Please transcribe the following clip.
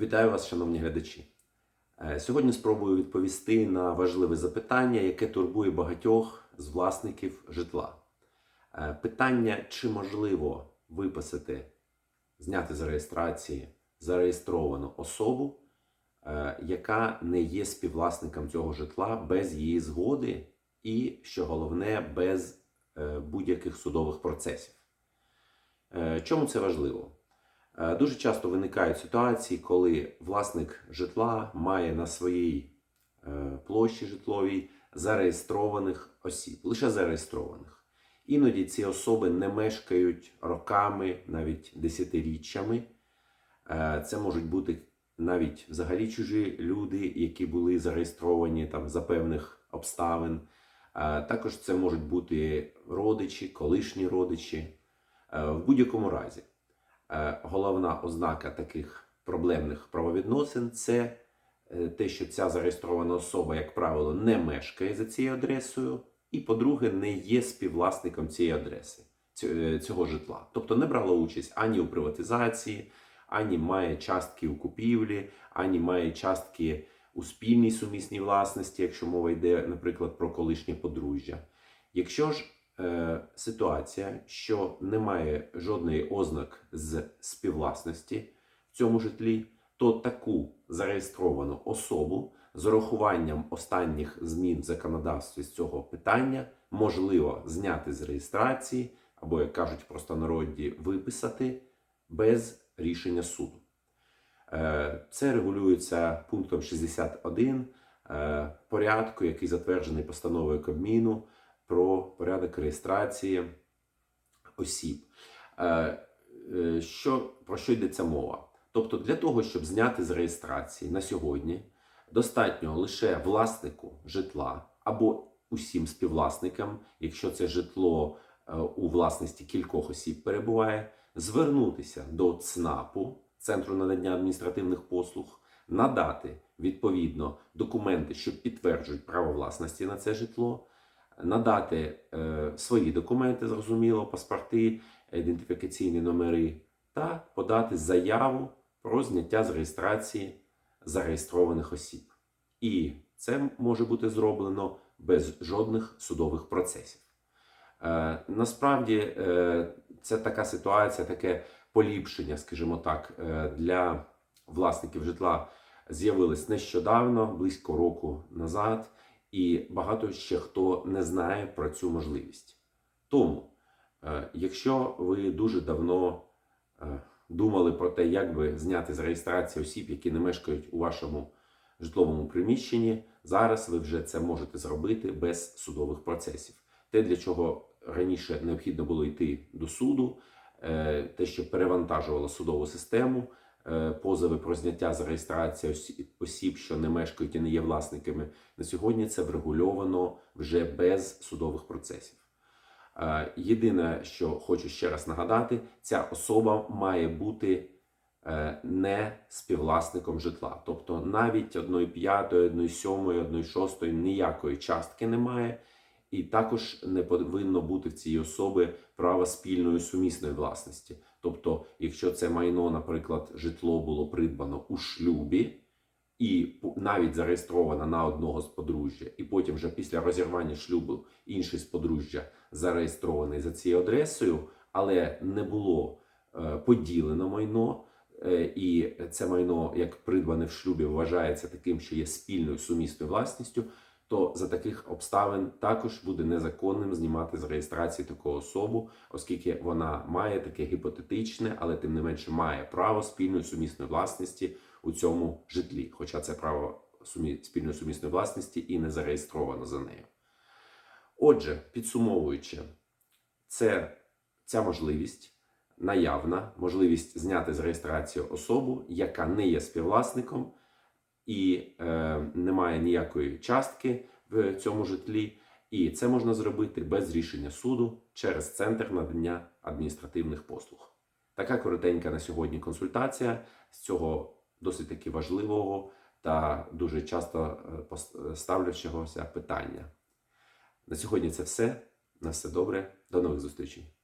Вітаю вас, шановні глядачі. Е, Сьогодні спробую відповісти на важливе запитання, яке турбує багатьох з власників житла. Е, Питання, чи можливо виписати, зняти з реєстрації зареєстровану особу, е, яка не є співвласником цього житла без її згоди і, що головне, без будь-яких судових процесів. Чому це важливо? Е, Дуже часто виникають ситуації, коли власник житла має на своїй е, площі житловій зареєстрованих осіб, лише зареєстрованих. Іноді ці особи не мешкають роками, навіть десятиріччями. Е, Це можуть бути навіть взагалі чужі люди, які були зареєстровані там за певних обставин. Також це можуть бути родичі, колишні родичі. В будь-якому разі. Е, головна ознака таких проблемних правовідносин це е, те, що ця зареєстрована особа, як правило, не мешкає за цією адресою, і, по-друге, не є співвласником цієї адреси, е, цього житла. Тобто не брала участь ані у приватизації, ані має частки у купівлі, ані має частки у спільній сумісній власності, якщо мова йде, наприклад, про колишнє подружжя. Якщо ж е, ситуація, що немає жодної ознак з співвласності в цьому житлі, то таку зареєстровану особу з урахуванням останніх змін в законодавстві з цього питання можливо зняти з реєстрації або, як кажуть простонароді, виписати без рішення суду. Е, Це регулюється пунктом 61 е, порядку, який затверджений постановою Кабміну про порядок реєстрації осіб. Е, е, Що, про що йдеться мова? Тобто, для того, щоб зняти з реєстрації на сьогодні, достатньо лише власнику житла або усім співвласникам, якщо це житло е, у власності кількох осіб перебуває, звернутися до ЦНАПу, Центру надання адміністративних послуг, надати відповідно документи, що підтверджують право власності на це житло, надати е, свої документи, зрозуміло, паспорти, ідентифікаційні номери, та подати заяву про зняття з реєстрації зареєстрованих осіб. І це може бути зроблено без жодних судових процесів. Е, насправді е, це така ситуація, таке поліпшення, скажімо так, е, для власників житла з'явилось нещодавно, близько року назад, і багато ще хто не знає про цю можливість. Тому, е, якщо ви дуже давно е, думали про те, як би зняти з реєстрації осіб, які не мешкають у вашому житловому приміщенні, зараз ви вже це можете зробити без судових процесів. Те, для чого раніше необхідно було йти до суду, е, те, що перевантажувало судову систему, позови про зняття з реєстрації осіб, що не мешкають і не є власниками, на сьогодні це врегульовано вже без судових процесів. Е, Єдине, що хочу ще раз нагадати, ця особа має бути е, не співвласником житла. Тобто навіть одної п'ятої, одної сьомої, одної шостої ніякої частки немає, і також не повинно бути в цій особи права спільної сумісної власності. Тобто, якщо це майно, наприклад, житло було придбано у шлюбі. І навіть зареєстрована на одного з подружжя, і потім вже після розірвання шлюбу інший з подружжя зареєстрований за цією адресою, але не було е, поділено майно, е, і це майно, як придбане в шлюбі, вважається таким, що є спільною сумісною власністю, то за таких обставин також буде незаконним знімати з реєстрації таку особу, оскільки вона має таке гіпотетичне, але тим не менше має право спільної сумісної власності у цьому житлі, хоча це право спільної сумісної власності і не зареєстровано за нею. Отже, підсумовуючи, це ця можливість наявна, можливість зняти з реєстрації особу, яка не є співвласником і е, не має ніякої частки в цьому житлі. І це можна зробити без рішення суду через центр надання адміністративних послуг. Така коротенька на сьогодні консультація з цього досить таки важливого та дуже часто е, ставлячогося питання. На сьогодні це все. На все добре. До нових зустрічей.